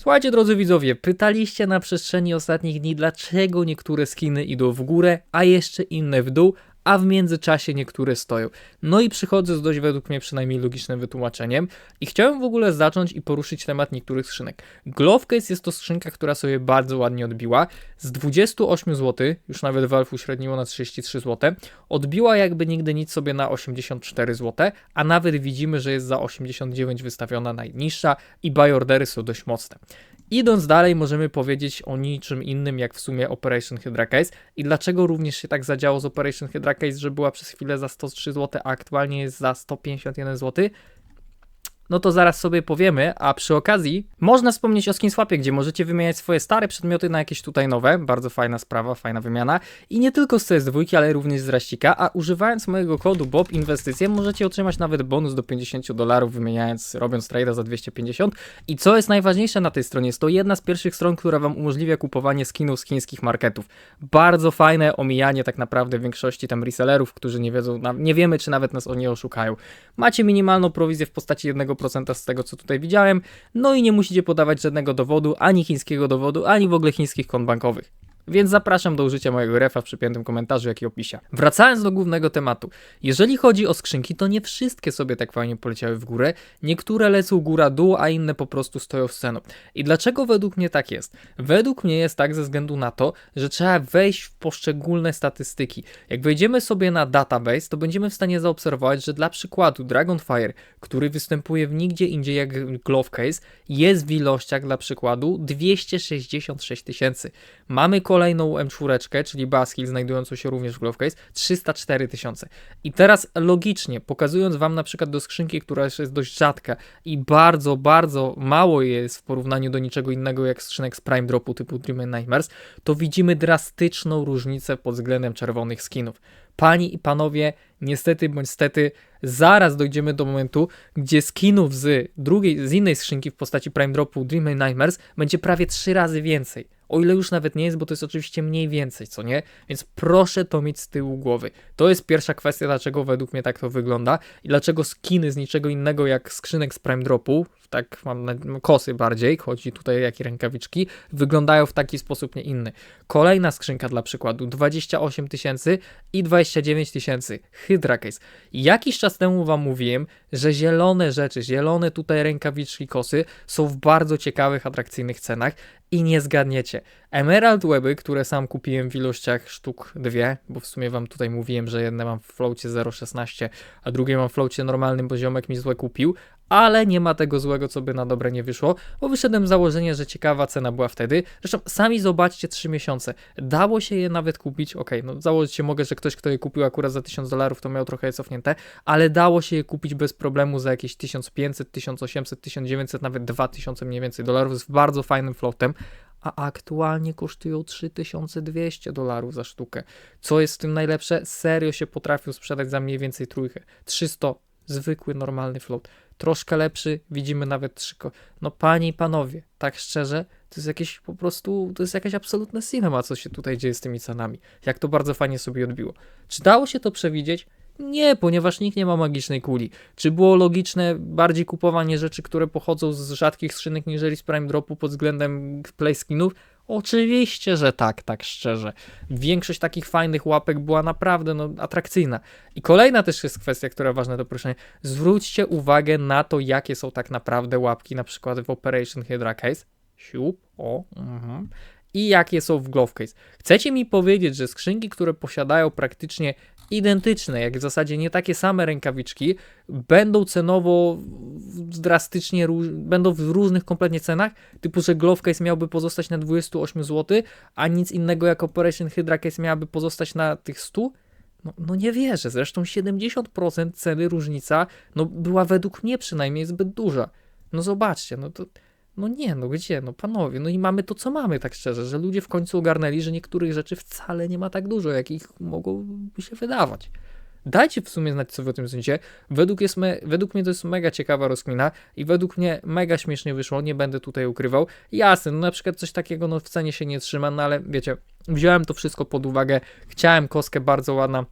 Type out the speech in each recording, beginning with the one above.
Słuchajcie, drodzy widzowie, pytaliście na przestrzeni ostatnich dni, dlaczego niektóre skiny idą w górę, a jeszcze inne w dół, a w międzyczasie niektóre stoją. No i przychodzę z dość według mnie przynajmniej logicznym wytłumaczeniem i chciałem w ogóle zacząć i poruszyć temat niektórych skrzynek. Glovecase jest to skrzynka, która sobie bardzo ładnie odbiła. Z 28 zł, już nawet Valve uśredniło na 33 zł, odbiła jakby nigdy nic sobie na 84 zł, a nawet widzimy, że jest za 89 wystawiona najniższa i buy ordery są dość mocne. Idąc dalej, możemy powiedzieć o niczym innym, jak w sumie Operation Hydra Case. I dlaczego również się tak zadziało z Operation Hydra Case, że była przez chwilę za 103 zł, a aktualnie jest za 151 zł no to zaraz sobie powiemy, a przy okazji można wspomnieć o Skinswapie, gdzie możecie wymieniać swoje stare przedmioty na jakieś tutaj nowe, bardzo fajna sprawa, fajna wymiana i nie tylko z CS2, ale również z Raścika, a używając mojego kodu BOB inwestycje możecie otrzymać nawet bonus do 50 dolarów wymieniając, robiąc trade'a za 250 i co jest najważniejsze na tej stronie, jest to jedna z pierwszych stron, która wam umożliwia kupowanie skinów z chińskich marketów. Bardzo fajne omijanie tak naprawdę większości tam resellerów, którzy nie wiedzą, nie wiemy czy nawet nas oni oszukają. Macie minimalną prowizję w postaci jednego 100% z tego, co tutaj widziałem. No i nie musicie podawać żadnego dowodu, ani chińskiego dowodu, ani w ogóle chińskich kont bankowych. Więc zapraszam do użycia mojego refa w przypiętym komentarzu, jak i opisie. Wracając do głównego tematu. Jeżeli chodzi o skrzynki, to nie wszystkie sobie tak fajnie poleciały w górę. Niektóre lecą góra-dół, a inne po prostu stoją w sceną. I dlaczego według mnie tak jest? Według mnie jest tak ze względu na to, że trzeba wejść w poszczególne statystyki. Jak wejdziemy sobie na database, to będziemy w stanie zaobserwować, że dla przykładu Dragonfire, który występuje w nigdzie indziej jak Glovecase, jest w ilościach dla przykładu 266 tysięcy. Mamy kolejny kolejną M4, czyli Baskill, znajdującą się również w Glovecase, 304 tysiące. I teraz logicznie, pokazując Wam na przykład do skrzynki, która jest dość rzadka i bardzo, bardzo mało jest w porównaniu do niczego innego jak skrzynek z Prime Dropu typu Dream Nightmares, to widzimy drastyczną różnicę pod względem czerwonych skinów. Panie i panowie, niestety bądź stety, zaraz dojdziemy do momentu, gdzie skinów z drugiej, z innej skrzynki w postaci Prime Dropu Dream Nightmares będzie prawie 3 razy więcej. O ile już nawet nie jest, bo to jest oczywiście mniej więcej, co nie? Więc proszę to mieć z tyłu głowy. To jest pierwsza kwestia, dlaczego według mnie tak to wygląda i dlaczego skiny z niczego innego jak skrzynek z Prime Dropu, tak mam na, kosy bardziej, chodzi tutaj jak i rękawiczki, wyglądają w taki sposób, nie inny. Kolejna skrzynka dla przykładu, 28 tysięcy i 29 tysięcy, Hydra Case. Jakiś czas temu wam mówiłem, że zielone rzeczy, zielone tutaj rękawiczki, kosy są w bardzo ciekawych, atrakcyjnych cenach i nie zgadniecie. Emerald Weby, które sam kupiłem w ilościach sztuk dwie, bo w sumie wam tutaj mówiłem, że jedne mam w floacie 0,16, a drugie mam w floacie normalnym, bo ziomek mi złe kupił, ale nie ma tego złego, co by na dobre nie wyszło, bo wyszedłem z założenia, że ciekawa cena była wtedy. Zresztą sami zobaczcie 3 miesiące. Dało się je nawet kupić, ok, no założyć się mogę, że ktoś, kto je kupił akurat za 1000 dolarów, to miał trochę je cofnięte, ale dało się je kupić bez problemu za jakieś 1500, 1800, 1900, nawet 2000 mniej więcej dolarów z bardzo fajnym floatem, a aktualnie kosztują 3200 dolarów za sztukę. Co jest w tym najlepsze? Serio się potrafił sprzedać za mniej więcej trójkę. 300, zwykły, normalny float. Troszkę lepszy, widzimy nawet trzy. No panie i panowie, tak szczerze, to jest jakieś po prostu, to jest jakaś absolutne cinema, co się tutaj dzieje z tymi cenami. Jak to bardzo fajnie sobie odbiło. Czy dało się to przewidzieć? Nie, ponieważ nikt nie ma magicznej kuli. Czy było logiczne bardziej kupowanie rzeczy, które pochodzą z rzadkich skrzynek niżeli z Prime Dropu pod względem play skinów? Oczywiście, że tak, tak szczerze. Większość takich fajnych łapek była naprawdę no, atrakcyjna. I kolejna też jest kwestia, która ważna do poruszenia. Zwróćcie uwagę na to, jakie są tak naprawdę łapki, na przykład w Operation Hydra Case. Siup, o, mhm i jakie są w Glovecase. Chcecie mi powiedzieć, że skrzynki, które posiadają praktycznie identyczne, jak w zasadzie nie takie same rękawiczki, będą cenowo drastycznie, będą w różnych kompletnie cenach, typu, że Glovecase miałby pozostać na 28 zł, a nic innego jak Operation Hydra Case miałaby pozostać na tych 100? No, no, nie wierzę, zresztą 70% ceny różnica, no była według mnie przynajmniej zbyt duża. No zobaczcie, no to no nie, no gdzie, no panowie, no i mamy to, co mamy, tak szczerze, że ludzie w końcu ogarnęli, że niektórych rzeczy wcale nie ma tak dużo, jakich mogłoby się wydawać. Dajcie w sumie znać, co wy o tym sądzicie. Według, jest me, według mnie to jest mega ciekawa rozkmina i według mnie mega śmiesznie wyszło, nie będę tutaj ukrywał. Jasne, no na przykład coś takiego no w cenie się nie trzyma, no ale wiecie, wziąłem to wszystko pod uwagę, chciałem koskę bardzo ładna,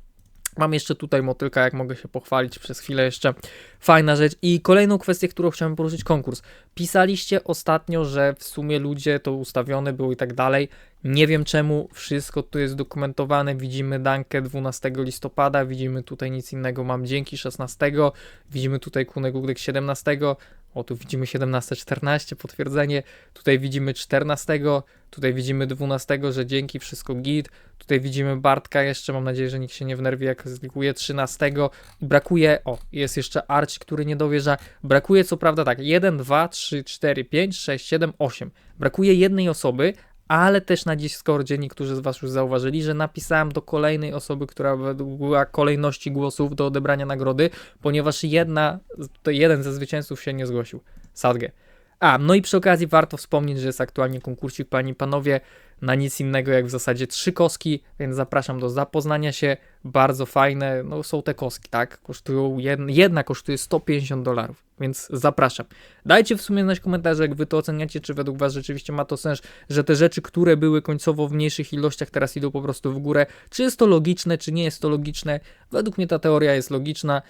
Mam jeszcze tutaj motylka, jak mogę się pochwalić przez chwilę jeszcze. Fajna rzecz. I kolejną kwestię, którą chciałem poruszyć, konkurs. Pisaliście ostatnio, że w sumie ludzie to ustawione było i tak dalej. Nie wiem czemu, wszystko tu jest dokumentowane. Widzimy Dankę 12 listopada, widzimy tutaj nic innego. Mam dzięki 16, widzimy tutaj Kunegugdek 17. O, tu widzimy 17-14, potwierdzenie. Tutaj widzimy 14, tutaj widzimy 12, że dzięki, wszystko git. Tutaj widzimy Bartka jeszcze, mam nadzieję, że nikt się nie wnerwi, jak zlikuje 13. I brakuje, o, jest jeszcze Arch, który nie dowierza. Brakuje co prawda tak, 1, 2, 3, 4, 5, 6, 7, 8. Brakuje jednej osoby, ale też na Discordzie niektórzy z Was już zauważyli, że napisałem do kolejnej osoby, która według kolejności głosów do odebrania nagrody, ponieważ jedna, jeden ze zwycięzców się nie zgłosił. Sadge. A, no i przy okazji warto wspomnieć, że jest aktualnie konkursik, panie i panowie, na nic innego jak w zasadzie trzy koski, więc zapraszam do zapoznania się. Bardzo fajne, no są te koski, tak? Kosztują, jedna, jedna kosztuje 150 dolarów, więc zapraszam. Dajcie w sumie znać komentarze, jak wy to oceniacie, czy według was rzeczywiście ma to sens, że te rzeczy, które były końcowo w mniejszych ilościach, teraz idą po prostu w górę. Czy jest to logiczne, czy nie jest to logiczne? Według mnie ta teoria jest logiczna.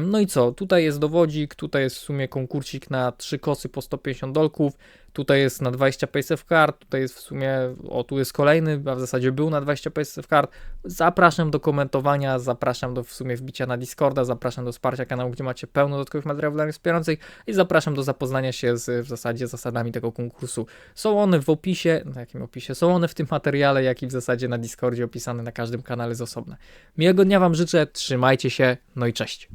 No i co? Tutaj jest dowodzik, tutaj jest w sumie konkursik na trzy kosy po 150 dolków, tutaj jest na 20 paysafe card, tutaj jest w sumie, o tu jest kolejny, a w zasadzie był na 20 paysafe card. Zapraszam do komentowania, zapraszam do w sumie wbicia na Discorda, zapraszam do wsparcia kanału, gdzie macie pełno dodatkowych materiałów dla mnie wspierających i zapraszam do zapoznania się z w zasadzie zasadami tego konkursu. Są one w opisie, na jakim opisie? Są one w tym materiale, jak i w zasadzie na Discordzie opisane na każdym kanale z osobna. Miłego dnia Wam życzę, trzymajcie się, no i cześć.